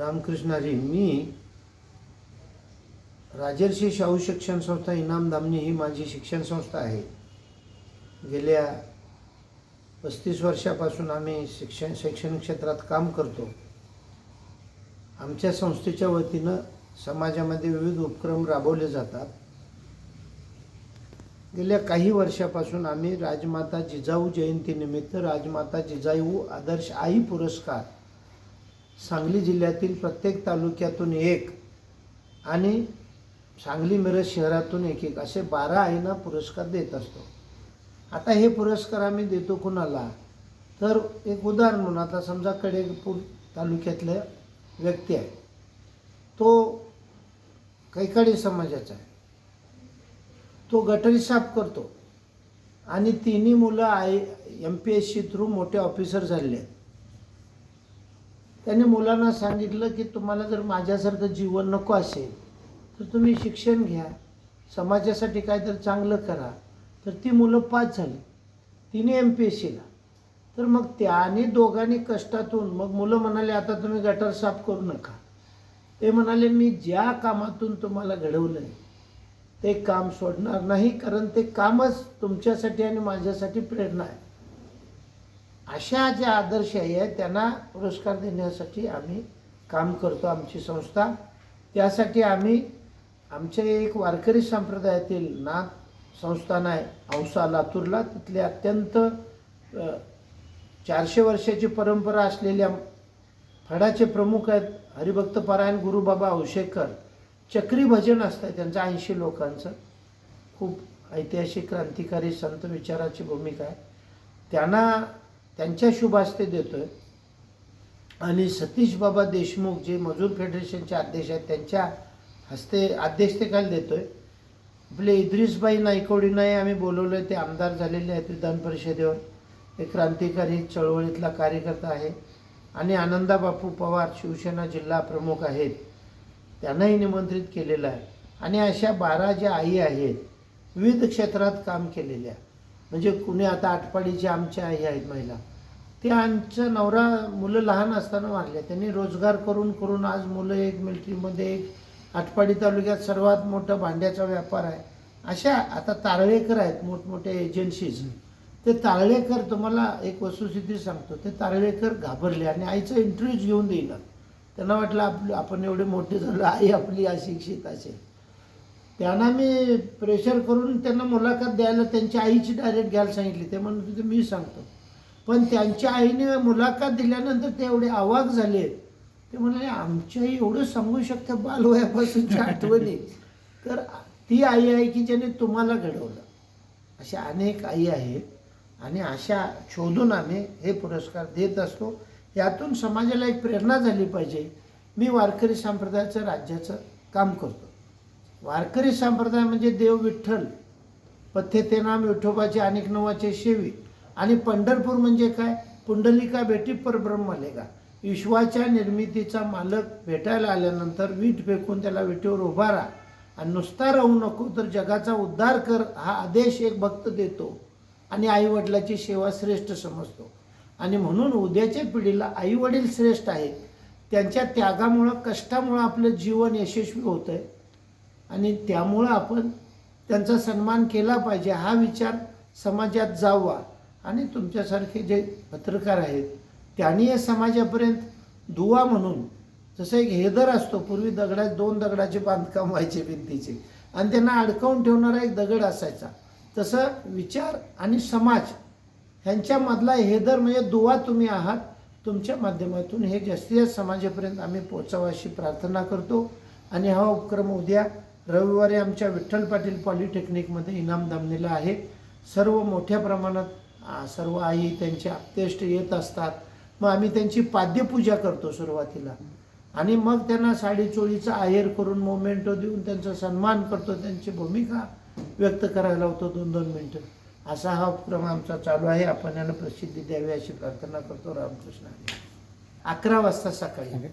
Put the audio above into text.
रामकृष्णाजी मी राजर्षी शाहू शिक्षण संस्था इनाम ही माझी शिक्षण संस्था आहे. गेल्या पस्तीस वर्षापासून आम्ही शिक्षण शैक्षणिक क्षेत्रात काम करतो. आमच्या संस्थेच्या वतीनं समाजामध्ये विविध उपक्रम राबवले जातात. गेल्या काही वर्षापासून आम्ही राजमाता जिजाऊ जयंतीनिमित्त राजमाता जिजाऊ आदर्श आई पुरस्कार सांगली जिल्ह्यातील प्रत्येक तालुक्यातून एक आणि सांगली मिरज शहरातून एक एक असे बारा आईंना पुरस्कार देत असतो. आता हे पुरस्कार आम्ही देतो कुणाला? तर एक उदाहरण म्हणून आता समजा कडेपूर तालुक्यातल्या व्यक्ती आहे. तो कैकाडी समाजाचा आहे. तो गटरी साफ करतो. आणि तिन्ही मुलं I M P S C through मोठे ऑफिसर झालेले आहेत. त्याने मुलांना सांगितलं की तुम्हाला जर माझ्यासारखं जीवन नको असेल तर तुम्ही शिक्षण घ्या. समाजासाठी काहीतरी चांगलं करा. तर ती मुलं पास झाली. तिने एम पी एस सीला तर मग त्याने दोघांनी कष्टातून मग मुलं म्हणाले आता तुम्ही गटर साफ करू नका. ते म्हणाले मी ज्या कामातून तुम्हाला घडवलं आहे ते काम सोडणार नाही कारण ते कामच तुमच्यासाठी आणि माझ्यासाठी प्रेरणा आहे. अशा ज्या आदर्श आहे त्यांना पुरस्कार देण्यासाठी आम्ही काम करतो आमची संस्था. त्यासाठी आम्ही आमचे एक वारकरी संप्रदायातील नाथ संस्थान आहे औसा लातूरला. तिथले अत्यंत चारशे वर्षाची परंपरा असलेल्या फडाचे प्रमुख आहेत हरिभक्त पारायण गुरुबाबा औशेकर. चक्री भजन असतं त्यांचं ऐंशी लोकांचं. खूप ऐतिहासिक क्रांतिकारी संत विचाराची भूमिका आहे. त्यांना त्यांच्या शुभास्ते देतो आहे आणि सतीश बाबा देशमुख जे मजूर फेडरेशनचे अध्यक्ष आहेत त्यांच्या हस्ते अध्यक्षतेखाली आहे आपले इद्रिसबाई नायकवडींनाही आम्ही बोलवलं आहे ते आमदार झालेले आहेत विधान परिषदेवर. एक क्रांतिकारी चळवळीतला कार्यकर्ता आहे. आणि आनंदा बापू पवार शिवसेना जिल्हा प्रमुख आहेत. त्यांनाही निमंत्रित केलेलं आहे. आणि अशा बारा ज्या आई आहेत विविध क्षेत्रात काम केलेल्या म्हणजे कुणी आता आटपाडीच्या आमच्या आई आहेत महिला त्यांचं नवरा मुलं लहान असताना वारले त्यांनी रोजगार करून करून आज मुलं एक मिलिटरीमध्ये एक आटपाडी तालुक्यात सर्वात मोठा भांड्याचा व्यापार आहे. अशा आता तारळेकर आहेत मोठमोठे एजन्सीज ते तारळेकर तुम्हाला एक वस्तुस्थिती सांगतो. ते तारळेकर घाबरले आणि आईचा इंटरव्ह्यूज घेऊन देईना. त्यांना वाटलं आपलं आपण एवढे मोठे झालो आई आपली अशिक्षित असेल. त्यांना मी प्रेशर करून त्यांना मुलाखत द्यायला त्यांच्या आईची डायरेक्ट घ्यायला सांगितली. ते म्हणत होते मी सांगतो. पण त्यांच्या आईने मुलाखत दिल्यानंतर ते एवढे अवाक झाले. ते म्हणाले आमच्या आई एवढं सांगू शकते बालवयापासूनच्या आठवणी. तर ती आई आहे की ज्याने तुम्हाला घडवलं? अशा अनेक आई आहेत आणि अशा शोधून आम्ही हे पुरस्कार देत असतो. यातून समाजाला एक प्रेरणा झाली पाहिजे. मी वारकरी संप्रदायाचं राज्याचं काम करतो. वारकरी संप्रदाय म्हणजे देव विठ्ठल पथ्य ते नाम विठोबाचे अनेक नवाचे शेवी. आणि पंढरपूर म्हणजे काय? पुंडलिका भेटी परब्रह्मलेगा विश्वाच्या निर्मितीचा मालक भेटायला आल्यानंतर वीट फेकून त्याला विटेवर उभा राहा आणि नुसता राहू नको तर जगाचा उद्धार कर हा आदेश एक भक्त देतो आणि आईवडिलाची सेवा श्रेष्ठ समजतो. आणि म्हणून उद्याच्या पिढीला आईवडील श्रेष्ठ आहेत. त्यांच्या त्यागामुळं कष्टामुळं आपलं जीवन यशस्वी होतं आहे आणि त्यामुळं आपण त्यांचा सन्मान केला पाहिजे हा विचार समाजात जावा. आणि तुमच्यासारखे जे पत्रकार आहेत त्यांनी या समाजापर्यंत दुवा म्हणून जसं एक हेदर असतो पूर्वी दगडा दोन दगडाचे बांधकाम व्हायचे भिंतीचे आणि त्यांना अडकवून ठेवणारा एक दगड असायचा. तसं विचार आणि समाज ह्यांच्यामधला हेदर म्हणजे दुवा तुम्ही आहात तुमच्या माध्यमातून हे जास्तीत जास्त समाजापर्यंत आम्ही पोचावं अशी प्रार्थना करतो. आणि हा उपक्रम उद्या रविवारी आमच्या विठ्ठल पाटील पॉलिटेक्निकमध्ये इनाम दामणीला आहे. सर्व मोठ्या प्रमाणात सर्व आई त्यांचे आप्तेष्ट येत असतात. मग आम्ही त्यांची पाद्यपूजा करतो सुरुवातीला. आणि मग त्यांना साडी चोळीचा आहेर करून मोमेंटो देऊन त्यांचा सन्मान करतो. त्यांची भूमिका व्यक्त करायला होतो दोन दोन मिनटं. असा हा उपक्रम आमचा चालू आहे. आपण यांना प्रसिद्धी द्यावी अशी प्रार्थना करतो. रामकृष्ण. अकरा वाजता सकाळी.